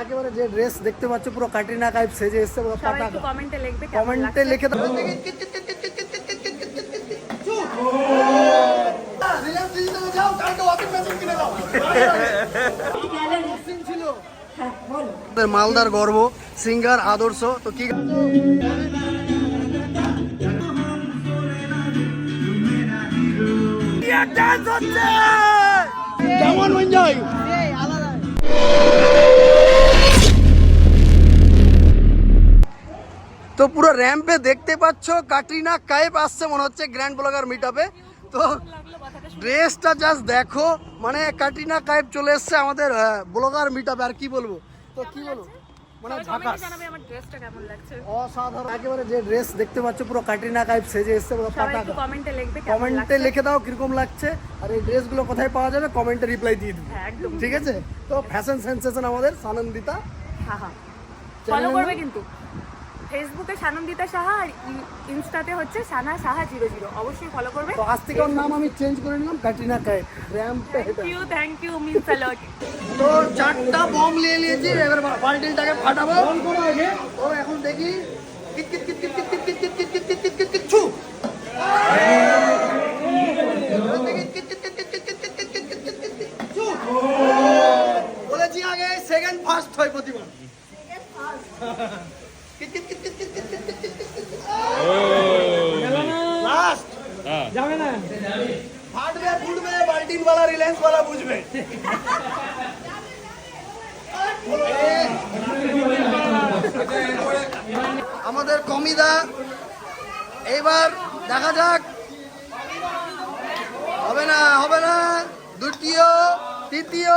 একেবারে যে ড্রেস দেখতে পাচ্ছ পুরো কাটরিনা কাইফ সেজে এসছে পুরো সবাই কমেন্টে লিখবে কমেন্টে লিখে দাও। মালদার গর্ব সিঙ্গার আদর্শ তো কি কেমন এনজয় তো পুরো র্যাম্পে দেখতে পাচ্ছ কাটরিনা কাইপ আসছে মনে হচ্ছে গ্র্যান্ড ব্লগার মিটআপে তো ড্রেসটা জাস্ট দেখো মানে কাটরিনা কাইপ চলে এসছে আমাদের ব্লগার মিট আপে আর কি বলব? তো কি বলব? মানে ঝাকাস। জানাবে আমার ড্রেসটা কেমন লাগছে। অসাধারণ। একেবারে যে ড্রেস দেখতে পাচ্ছ পুরো কাটরিনা কাইফ সেজে এসছে পুরো সবাই কমেন্টে লিখবে কমেন্টে লিখে দাও কীরকম লাগছে আর এই ড্রেসগুলো কোথায় পাওয়া যাবে কমেন্টে রিপ্লাই দিয়ে দিবে। হ্যাঁ একদম। ঠিক আছে? তো ফ্যাশন সেন্সেশন আমাদের সানন্দিতা। হ্যাঁ হ্যাঁ ফলো করবে কিন্তু। ফেসবুকে সানন্দিতা সাহা আর ইনস্টাতে হচ্ছে সানা সাহা জিরো জিরো অবশ্যই ফলো করবে তো আজ থেকে ওর নাম আমি চেঞ্জ করে নিলাম কাটরিনা কাইফ র্যাম্পে হেঁটে thank you thank you miss a lot তো চারটা বম নিয়ে নিয়েছি এবার বা- বালতিটাকে ফাটাবো এখন কিট কিট কিট ছু এবার দেখি কিট কিট কিট কিট কিট কিট কিট কিট কিট কিট কিট কিট কিট ছু। বলেছি আগে সেকেন্ড ফার্স্ট হয় প্রতিবার কিট কিট লাস্ট যাবে না ফাটবে ফুটবে বাল্টিন वाला রিলায়েন্স वाला বুঝবে আমাদের কমিদা এইবার দেখা যাক হবে না হবে না দ্বিতীয় তৃতীয়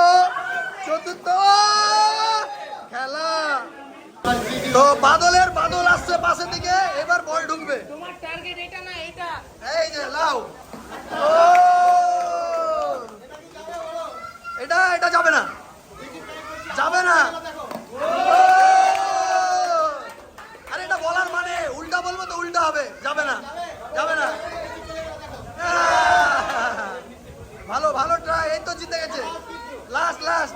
চতুর্থ খেলা তো বাদলের বাদল আসছে পাশে দিকে এবার বল ঢুকবে। তোমার টার্গেট এটা না এটা এই যে লাও ও! এটা এটা যাবে না। যাবে না! আরে এটা বলার মানে উল্টা বলব তো উল্টা হবে। যাবে না। যাবে না। ভালো ভালো ট্রাই এই তো জিতে গেছে। লাস্ট লাস্ট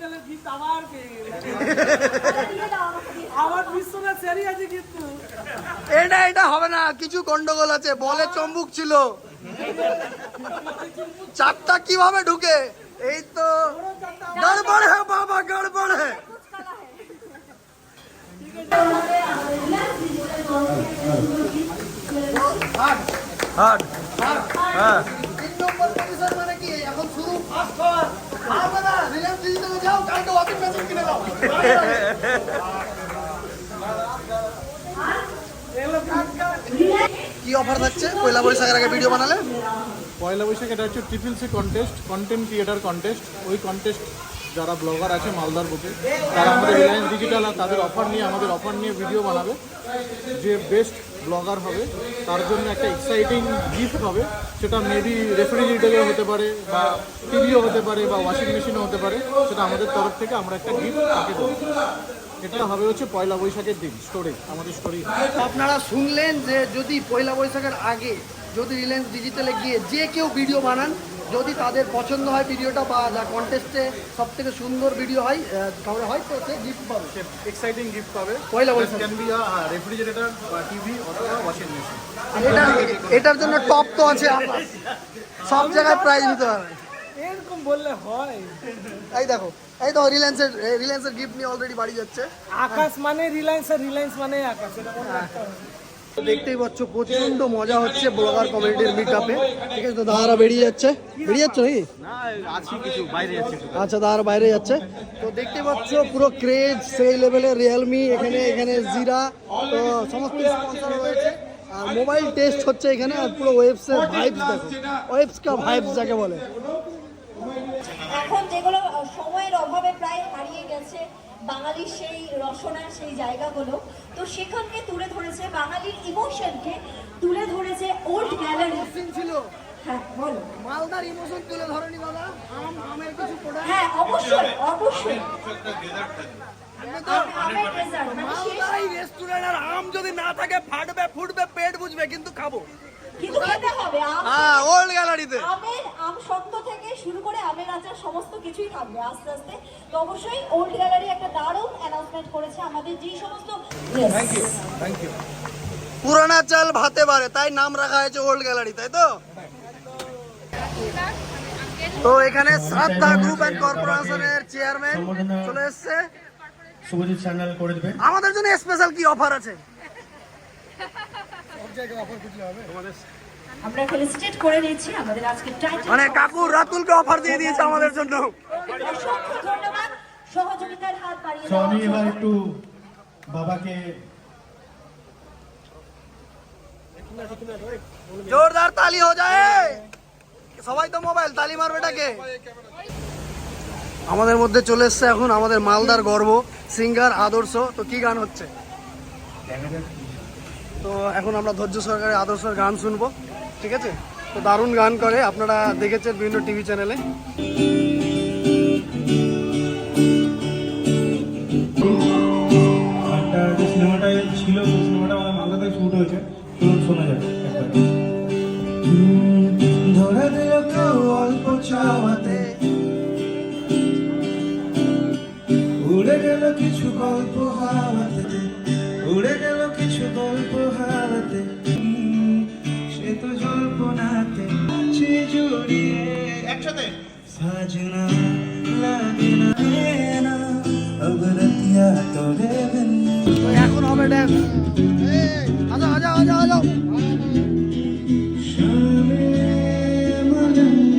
ডিজিটালের গিফট আবার গেলাম বিশ্বনাথ স্যারই কিন্তু এটা এটা হবে না, কিছু গন্ডগোল আছে, বলে চম্বুক ছিল। চারটা কীভাবে ঢুকে? এই তো, গড়বড় হ্যাঁ বাবা, গড়বড় হ্যাঁ হার্ড হ্যাঁ তিন নম্বর পজিশন মানে কি এখন শুরু ফার্স্ট হওয়ার পারবে না রিলায়েন্স ডিজিটালে যাও কি অফার থাকছে? পয়লা বৈশাখের আগে ভিডিও বানালে? পয়লা বৈশাখ এটা হচ্ছে triple C contest content creator contest ওই কন্টেস্ট যারা ব্লগার আছে মালদার বুকে, তারা আমাদের রিলায়েন্স ডিজিটাল আর তাদের অফার নিয়ে, আমাদের অফার নিয়ে ভিডিও বানাবে। যে বেস্ট ব্লগার হবে, তার জন্য একটা এক্সাইটিং গিফট হবে। সেটা মেবি রেফ্রিজারেটরও হতে পারে বা টিভিও হতে পারে বা ওয়াশিং মেশিনও হতে পারে। সেটা আমাদের তরফ থেকে আমরা একটা গিফট তাকে দেবো। এটা হবে হচ্ছে পয়লা বৈশাখের দিন স্টোরি আমাদের স্টোরি আপনারা শুনলেন যে যদি পয়লা বৈশাখের আগে যদি রিলায়েন্স ডিজিটালে গিয়ে যে কেউ ভিডিও বানান যদি তাদের পছন্দ হয় ভিডিওটা বা যা কন্টেস্টে সব থেকে সুন্দর ভিডিও হয় তাহলে হয় তো সে গিফট পাবে। এক্সাইটিং গিফট পাবে। Poila Boishakh. Can be refrigerator বা টিভি অথবা ওয়াশিং মেশিন এটা এটার জন্য টপ তো আছে সব জায়গায় প্রাইজ নিতে হবে। এরকম বললে হয়। এই দেখো এই তো রিলায়েন্সের রিলায়েন্সের গিফট নিয়ে অলরেডি বাড়ি যাচ্ছে। আকাশ মানে রিলায়েন্স আর রিলায়েন্স মানে আকাশ এটা মনে রাখতে হবে। দেখতেই পাচ্ছ প্রচণ্ড মজা হচ্ছে ব্লগার কমিউনিটির মিট আপে ঠিক আছে তো দাদারা বেরিয়ে যাচ্ছে। বেরিয়ে যাচ্ছে নাকি? আছি কিছু বাইরে যাচ্ছি আচ্ছা দাদারা বাইরে যাচ্ছে। তো দেখতে পাচ্ছ পুরো ক্রেজ সেই লেভেলের রিয়েলমি এখানে এখানে জিরা তো সমস্ত স্পন্সর রয়েছে। আর মোবাইল টেস্ট হচ্ছে এখানে আর পুরো ওয়েবসের ভাইবস দেখো। ওয়েবস কা ভাইবস যাকে বলে। এখন যেগুলো সময়ের অভাবে প্রায় হারিয়ে গেছে বাঙালির সেই রসনার সেই জায়গাগুলো তো সেখানকে তুলে ধরেছে বাঙালির ইমোশনকে তুলে ধরেছে ওল্ড গ্যালারি ছিল। হ্যাঁ বলো। মালদার ইমোশন তুলে ধরেনি দাদা আম আমের কিছু প্রোডাক্ট হ্যাঁ অবশ্যই অবশ্যই। মানে রেস্টুরেন্ট আর আম যদি না থাকে ফাটবে ফুটবে পেট বুঝবে কিন্তু খাব। কিন্তু খেতে হবে হ্যাঁ ওল্ড গ্যালারিতে আমের আম সত্ত্ব থেকে শুরু করে আমের আচার সমস্ত কিছুই থাকবে আস্তে আস্তে। তো অবশ্যই ওল্ড গ্যালারি একটা দারুণ অ্যানাউন্সমেন্ট করেছে আমাদের যেই সমস্ত থ্যাংক ইউ থ্যাংক ইউ পুরানা চাল ভাতে পারে তাই নাম রাখা হয়েছে ওল্ড গ্যালারি তাই তো? তো এখানে শ্রদ্ধা গ্রুপ এন্ড কর্পোরেশনের চেয়ারম্যান চলে এসেছে। শুভজিৎ চ্যানেল করে দেবে আমাদের জন্য স্পেশাল কি অফার আছে? আমরা ফেলিসিটেট করে নিচ্ছি আমাদের আজকে টাইটেল মানে কাকু রাতুলকে অফার দিয়ে দিয়েছে আমাদের জন্য। অসংখ্য ধন্যবাদ। সহযোগিতার হাত বাড়িয়ে তো আমি এবার একটু বাবাকে জোরদার তালি হো যায়। সবাই তো মোবাইল তালি মারবে এটাকে। আমাদের মধ্যে চলে এসছে এখন আমাদের মালদার গর্ব সিঙ্গার আদর্শ। তো কি গান হচ্ছে? তো এখন আমরা ধৈর্য সরকারের আদর্শের গান শুনব। ঠিক আছে? তো দারুণ গান করে। আপনারা দেখেছেন বিভিন্ন টিভি চ্যানেলে। জড়িয়ে একসাথে সাজনা লাগে না না अब रतिया तोरे बिन তো এখন হবে ড্যান্স আজা আজা আজা আজা शामे मलंग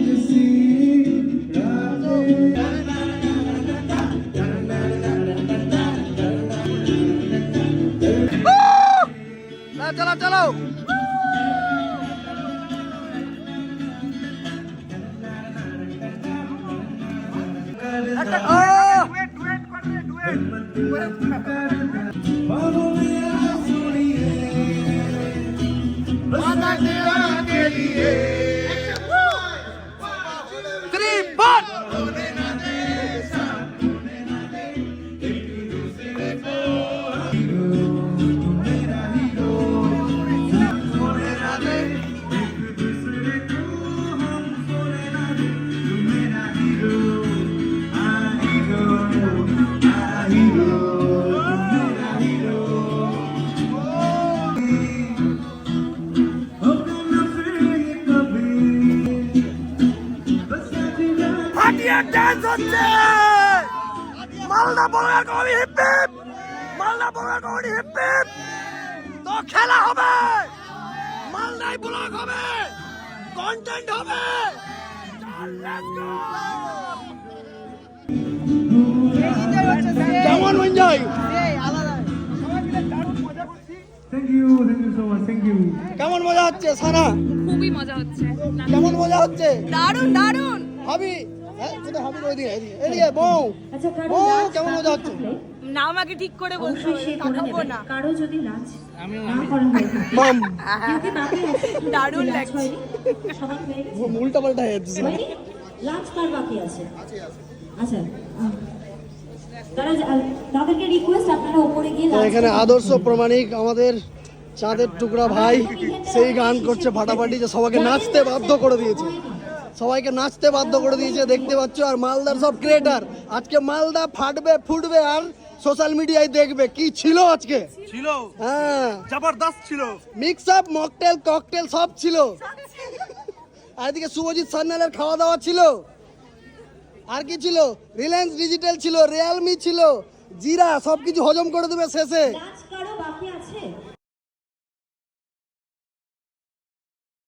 तेरा के लिए হচ্ছে মালদা বলার কবি হিপ হিপ মালদা বলার কবি হিপ হিপ তো খেলা হবে। মালদাই ব্লক হবে। কন্টেন্ট হবে। কেমন enjoy Thank you, thank you so much, thank you. কেমন মজা হচ্ছে সারা? খুবই মজা হচ্ছে। কেমন মজা হচ্ছে? দারুণ দারুণ। হাবি হ্যাঁ কোথায় হাবি ওইদিকে এদিকে এদিকে বউ। কারও ও, লাঞ্চ কেমন মজা হচ্ছে? নাম আগে ঠিক করে বলতে অবশ্যই সে করে তাকাবো না। কারও যদি লাঞ্চ না করা থাকে মাম কেউ কি বাকি আছে দারুণ লাগছে। হয়নি? সবার গেছে। উল্টা পাল্টা হয়ে যাচ্ছে। লাঞ্চ কার বাকি আছে? আচ্ছা আহ, তারা যা- তাদেরকে রিকোয়েস্ট আপনারা উপরে গিয়ে এখানে আদর্শ প্রমাণিক আমাদের চাঁদের টুকরা ভাই সেই গান করছে ফাটাফাটি যে সবাইকে নাচতে বাধ্য করে দিয়েছে। সবাইকে নাচতে বাধ্য করে দিয়েছে দেখতে পাচ্ছ আর মালদার সব ক্রিয়েটার আজকে মালদা ফাটবে ফুটবে আর সোশ্যাল মিডিয়ায় দেখবে। কি ছিল আজকে? ছিল। হ্যাঁ। জবরদস্ত ছিল। মিক্স আপ মকটেল ককটেল সব ছিল। আর এদিকে শুভজিৎ সান্যালের খাওয়া দাওয়া ছিল। আর কি ছিল? রিলায়েন্স ডিজিটাল ছিল রিয়েলমি ছিল জিরা সব কিছু হজম করে দেবে শেষে।